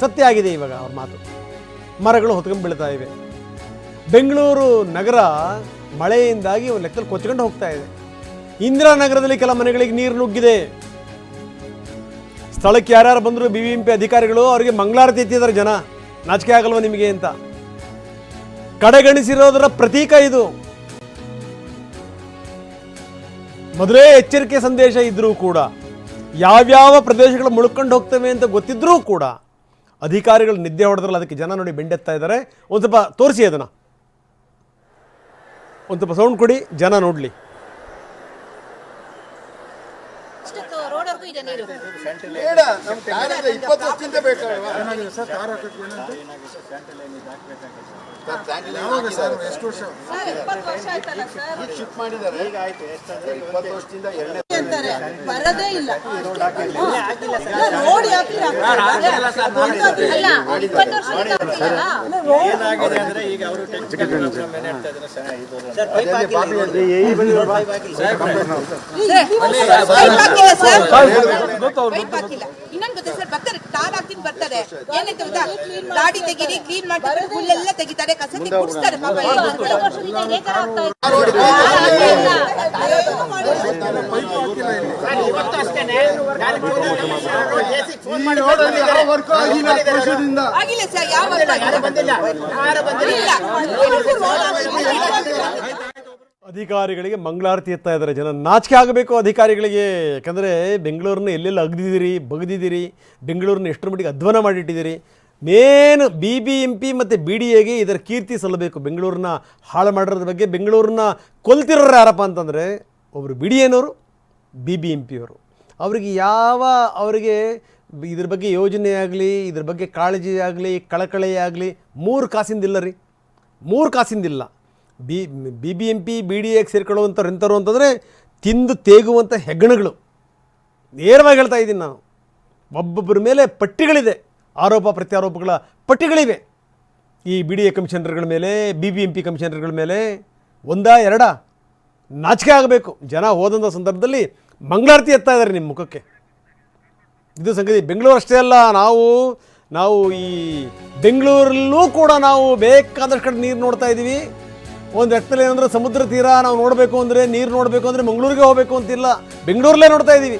ಸತ್ಯ ಆಗಿದೆ ಇವಾಗ ಅವ್ರ ಮಾತು. ಮರಗಳು ಹೊತ್ಕೊಂಡು ಬೀಳ್ತಾ ಇವೆ. ಬೆಂಗಳೂರು ನಗರ ಮಳೆಯಿಂದಾಗಿ ಒಂದು ಲೆಕ್ಕದಲ್ಲಿ ಕೊಚ್ಕೊಂಡು ಹೋಗ್ತಾ ಇದೆ. ಇಂದಿರಾನಗರದಲ್ಲಿ ಕೆಲ ಮನೆಗಳಿಗೆ ನೀರು ನುಗ್ಗಿದೆ. ಸ್ಥಳಕ್ಕೆ ಯಾರ್ಯಾರು ಬಂದರು ಬಿ ಎಂ ಪಿ ಅಧಿಕಾರಿಗಳು, ಅವರಿಗೆ ಮಂಗಳಾರತಿ ಎತ್ತಿದ್ದಾರೆ ಜನ. ನಾಚಿಕೆ ಆಗಲ್ವ ನಿಮಗೆ ಅಂತ. ಕಡೆಗಣಿಸಿರೋದರ ಪ್ರತೀಕ ಇದು. ಮೊದಲೇ ಎಚ್ಚರಿಕೆ ಸಂದೇಶ ಇದ್ರೂ ಕೂಡ, ಯಾವ್ಯಾವ ಪ್ರದೇಶಗಳು ಮುಳ್ಕೊಂಡು ಹೋಗ್ತವೆ ಅಂತ ಗೊತ್ತಿದ್ರೂ ಕೂಡ ಅಧಿಕಾರಿಗಳು ನಿದ್ದೆ ಹೊಡೆದ್ರಲ್ಲ ಅದಕ್ಕೆ ಜನ ನೋಡಿ ಬೆಂಡೆತ್ತಾ ಇದ್ದಾರೆ. ಒಂದು ಸ್ವಲ್ಪ ತೋರಿಸಿ ಅದನ್ನು. ಒಂದು ಸ್ವಲ್ಪ ಸೌಂಡ್ ಕೊಡಿ ಜನ ನೋಡಲಿ. ಎಷ್ಟು ವರ್ಷ? ಸರ್ ಇಪ್ಪತ್ತು ವರ್ಷ ಆಯ್ತಲ್ಲ ಸರ್. ಶಿಫ್ಟ್ ಮಾಡಿದ್ದಾರೆ ಈಗ ಆಯ್ತು ಇಪ್ಪತ್ತು ವರ್ಷದಿಂದ ಎರಡನೇ ಅಂತಾರೆ ಬರದೇ ಇಲ್ಲ. ರೋಡ್ ಯಾಕೆ. ಏನಾಗಿದೆ ಅಂದ್ರೆ ಈಗ ಅವರು ಟೆಕ್ನಿಕಲ್ ಪ್ರಾಬ್ಲಮ್ ಏನ್ ಹೇಳ್ತಾ ಇದ್ದಾರೆ ಸರ್ ಇದು ಪೈಪ್ ಹಾಕಿಲ್ಲ ಸರ್ ಪೈಪ್ ಹಾಕಿಲ್ಲ ಇನ್ನೊಂದು ಗೊತ್ತಾ ಸರ್ ಬರ್ತಾರೆ ಟಾರ್ ಹಾಕ್ತೀನಿ ಬರ್ತಾರೆ ಏನಂತ ಗೊತ್ತಾ? ಗಾಡಿ ತೆಗೀರಿ ಕ್ಲೀನ್ ಮಾಡ್ತಾರೆ ಹುಲ್ಲೆಲ್ಲ ತೆಗಿತಾರೆ ಕಸ ಕುಡಿಸ್ತಾರೆ ಪಾಪ ಆಗಿಲ್ಲ ಸರ್ ಯಾವ ಬಂದಿಲ್ಲ. ಅಧಿಕಾರಿಗಳಿಗೆ ಮಂಗಳಾರತಿ ಎತ್ತಾ ಇದ್ದಾರೆ. ಜನ ನಾಚಿಕೆ ಆಗಬೇಕು ಅಧಿಕಾರಿಗಳಿಗೆ. ಯಾಕಂದರೆ ಬೆಂಗಳೂರನ್ನ ಎಲ್ಲೆಲ್ಲಿ ಅಗ್ದಿದ್ದೀರಿ, ಬಗ್ದಿದ್ದೀರಿ, ಬೆಂಗಳೂರನ್ನ ಎಷ್ಟರ ಮಟ್ಟಿಗೆ ಅಧ್ವಾನ ಮಾಡಿಟ್ಟಿದ್ದೀರಿ. Main B B, M P ಮತ್ತು ಬಿ ಡಿ ಎಗೆ ಇದರ ಕೀರ್ತಿ ಸಲ್ಲಬೇಕು. ಬೆಂಗಳೂರನ್ನ ಹಾಳು ಮಾಡಿರೋದ್ರ ಬಗ್ಗೆ ಬೆಂಗಳೂರನ್ನ ಕೊಲ್ತಿರೋರು ಯಾರಪ್ಪ ಅಂತಂದರೆ ಒಬ್ಬರು ಬಿ ಡಿ ಎನವರು, ಬಿ ಬಿ, ಎಂ ಪಿಯವರು. ಅವರಿಗೆ ಯಾವ ಅವರಿಗೆ ಇದ್ರ ಬಗ್ಗೆ ಯೋಜನೆ ಆಗಲಿ, ಇದ್ರ ಬಗ್ಗೆ ಕಾಳಜಿ ಆಗಲಿ, ಕಳಕಳಿ ಆಗಲಿ ಮೂರು ಕಾಸಿಂದಿಲ್ಲ ರೀ. ಮೂರು ಕಾಸಿಂದಿಲ್ಲ. B B B M P B D ಎಗೆ ಸೇರ್ಕೊಳ್ಳುವಂಥವ್ರು ಎಂಥವ್ರು ಅಂತಂದರೆ ತಿಂದು ತೇಗುವಂಥ ಹೆಗ್ಗಣಗಳು. ನೇರವಾಗಿ ಹೇಳ್ತಾ ಇದ್ದೀನಿ ನಾನು. ಒಬ್ಬೊಬ್ಬರ ಮೇಲೆ ಪಟ್ಟಿಗಳಿದೆ. ಆರೋಪ, ಪ್ರತ್ಯಾರೋಪಗಳ ಪಟ್ಟಿಗಳಿವೆ. ಈ ಬಿ ಡಿ ಎ ಕಮಿಷನರ್ಗಳ ಮೇಲೆ ಬಿ ಬಿ ಎಂ ಪಿ ಕಮಿಷನರ್ಗಳ ಮೇಲೆ ಒಂದಾ ಎರಡಾ ನಾಚಿಕೆ ಆಗಬೇಕು. ಜನ ಹೋದಂಥ ಸಂದರ್ಭದಲ್ಲಿ ಮಂಗಳಾರತಿ ಎತ್ತಾ ಇದ್ದಾರೆ ನಿಮ್ಮ ಮುಖಕ್ಕೆ. ಇದು ಸಂಗತಿ ಬೆಂಗಳೂರು ಅಷ್ಟೇ ಅಲ್ಲ. ನಾವು ನಾವು ಈ ಬೆಂಗಳೂರಲ್ಲೂ ಕೂಡ ನಾವು ಬೇಕಾದಷ್ಟು ಕಡೆ ನೀರು ನೋಡ್ತಾ ಇದ್ದೀವಿ. ಒಂದು ಲೆಕ್ಕದಲ್ಲಿ ಏನಂದ್ರೆ ಸಮುದ್ರ ತೀರ ನಾವು ನೋಡಬೇಕು ಅಂದರೆ ನೀರು ನೋಡಬೇಕು ಅಂದರೆ ಮಂಗಳೂರಿಗೆ ಹೋಗಬೇಕು ಅಂತಿಲ್ಲ. ಬೆಂಗಳೂರಲ್ಲೇ ನೋಡ್ತಾ ಇದ್ದೀವಿ